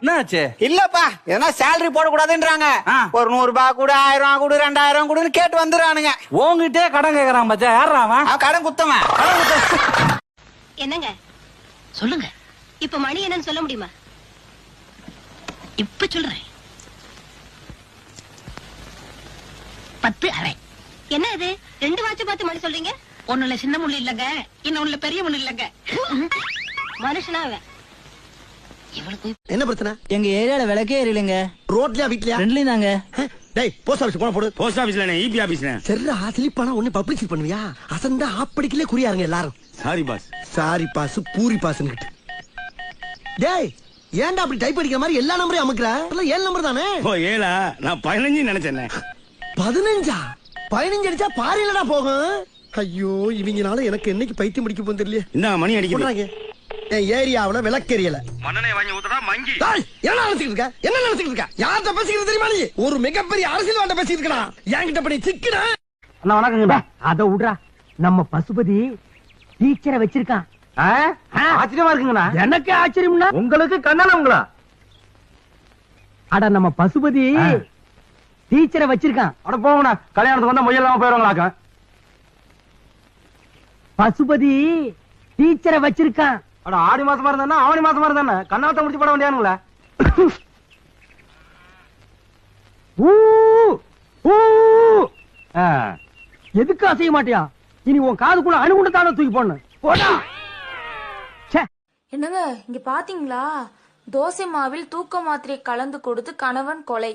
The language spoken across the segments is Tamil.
என்னாச்சு? இல்லப்பா எதனா சேலரி போடக்கூடாதுன்றாங்க. ஒரு நூறு ரூபாய் கூட ஆயிரம் ரூபாய் கூட ரெண்டாயிரம் கூடன்னு கேட்டு வந்துடுறானுங்க. உங்ககிட்டே கடன் கேக்குறான் பச்சா யாரா அவன்? அவன் கடன் குத்தவன். என்னங்க? சொல்லுங்க. இப்ப மணி என்னன்னு சொல்ல முடியுமா? இப்ப சொல்றேன். பத்து அரை என்ன இது? ரெண்டு வாட்ச் பார்த்து மணி சொல்றீங்க? ஒண்ணுல சின்ன முள்ளு இல்லங்க. இன்னொன்னுல பெரிய முள்ளு இல்லங்க. மனுஷனா அவன். என்ன பிரச்சனை? எங்க ஏரியால விளக்கே எரியலைங்க. ரோட்லயா வீட்லயா? ரெண்டுலயும் தாங்க. டேய் போஸ்ட் ஆபீஸ் போன போடு. போஸ்ட் ஆபீஸ்ல இபி ஆபீஸ்ல சரிடா ஸ்லிப்பானா ஒண்ணு பப்ளிசிட்டி பண்ணுவியா? அசந்தா ஆப்படிக்கலே குறியாருங்க எல்லாரும். சாரி பாஸ் சாரி பாஸ் பூரி பாஸ்னு டேய் ஏன்டா அப்படி டைப் அடிக்கிற மாதிரி எல்லா நம்பரையும் அமுக்குற? எல்லாம் ஏழு நம்பர் தானே? ஓ ஏழா? நான் பதினஞ்சு நினைச்சேன். பதினஞ்சா? பதினஞ்சு அடிச்சா பாரிலடா போகும். ஐயோ இவங்கனால எனக்கு என்னைக்கு பைத்தியம் பிடிக்க போகுது தெரியல இந்த மணி அடிக்குது போடுறாங்க. என் ஏரியாவுல விளக்கெரியல மண்ணனை வாங்கி ஊத்துறா மங்கி. டேய், என்ன நினைச்சிட்டு இருக்க? என்ன நினைச்சிட்டு இருக்க? யார்கிட்ட பேசிக்கிறது தெரியுமா நீ? ஒரு மிகப்பெரிய அரசியல்வாட்ட பேசிட்டு இருக்கா என்கிட்ட பண்ணி சிக்கினா அண்ணா வணக்கங்கண்ணா அத விடுறா. நம்ம பசுபதி டீச்சரை வச்சிருக்கான். ஆச்சரியமா இருக்குங்கண்ணா. எனக்கு ஆச்சரியம்னா? உங்களுக்கு கண்ணால உங்களா? அட நம்ம பசுபதி டீச்சரை வச்சிருக்கான். அட போங்கண்ணா. கல்யாணத்துக்கு வந்தா முயலாம போயிருவாங்களாக்கா பசுபதி டீச்சரை வச்சிருக்கான். அட ஆடி மாசமா இருந்தா ஆவணி மாசமா இருந்தானே கண்ணாத்த முடிச்சு போட வேண்டியானுங்களே. எதுக்கு அசைய மாட்டியா? இனி உன் காதுக்குள்ள அணுகுண்டு தானே தூக்கி போடணும். போடா. ச்சே. என்னங்க இங்க பாத்தீங்களா? தோசை மாவில் தூக்க மாத்திரை கலந்து கொடுத்து கணவன் கொலை.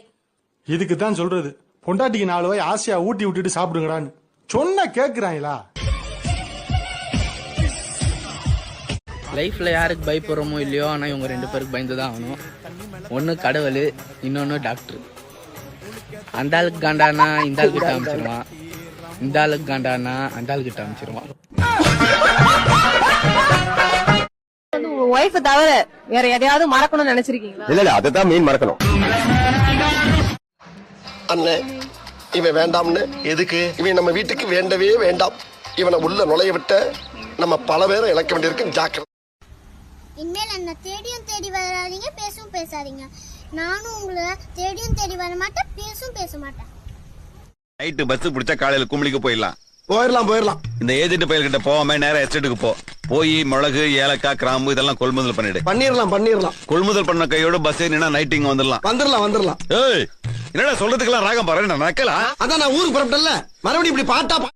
இதுக்கு தான் சொல்றது. பொண்டாட்டிக்கு நாலு வாய் ஆசையா ஊட்டி விட்டுட்டு சாப்பிடுங்கடான்னு. சொன்ன கேக்குறாங்களா லைஃப்ல யாருக்கு பயப்படுறோமோ இல்லையோ ஆனா இவங்க ரெண்டு பேருக்கு பயந்து தான் ஆகணும். ஒன்னு கடவுள் இன்னொன்னு டாக்டர் அந்த ஆளுக்கு காண்டானா இந்த ஆள் கிட்ட அமைச்சிருவான். இந்த ஆளுக்கு காண்டானா அந்த ஆள் கிட்ட அமைச்சிருவான். ஒய்ஃப் தவிர வேற எதையாவது மறக்கணும்னு நினைச்சிருக்கீங்களா? இல்ல இல்ல அததான் மீன் மறக்கணும். அண்ணே இவன் வேண்டாம்னு எதுக்கு? இவன் நம்ம வீட்டுக்கு வேண்டவே வேண்டாம். இவனை உள்ள நுழைய விட்ட நம்ம பல பேரை இழக்க வேண்டியிருக்கு ஜாக்கிரதை. இனிமேல் என்ன தேடியும் தேடி வராதீங்க பேசவும் பேசாதீங்க. நானும் உங்களை தேடியும் தேடி வர மாட்டேன் பேசவும் பேச மாட்டேன். நைட்டு பஸ் பிடிச்சா காலையில கும்பலிக்கு போயிடலாம். போயிடலாம் போயிடலாம். இந்த ஏஜென்ட் பயிர்கிட்ட போகாம நேரா எஸ்டேட்டுக்கு போ. போய் மிளகு ஏலக்காய் கிராம்பு இதெல்லாம் கொள்முதல் பண்ணிடு. பண்ணிடலாம் பண்ணிடலாம். கொள்முதல் பண்ண கையோட பஸ் ஏறினா நைட் இங்க வந்துடலாம். வந்துடலாம் வந்துடலாம். ஏய் என்னடா சொல்றதுக்கெல்லாம் ராகம் பாரு நான் நக்கலாம் அதான் நான் ஊருக்கு புறப்பட்டல மறுபடியும் இப்படி பாட்டா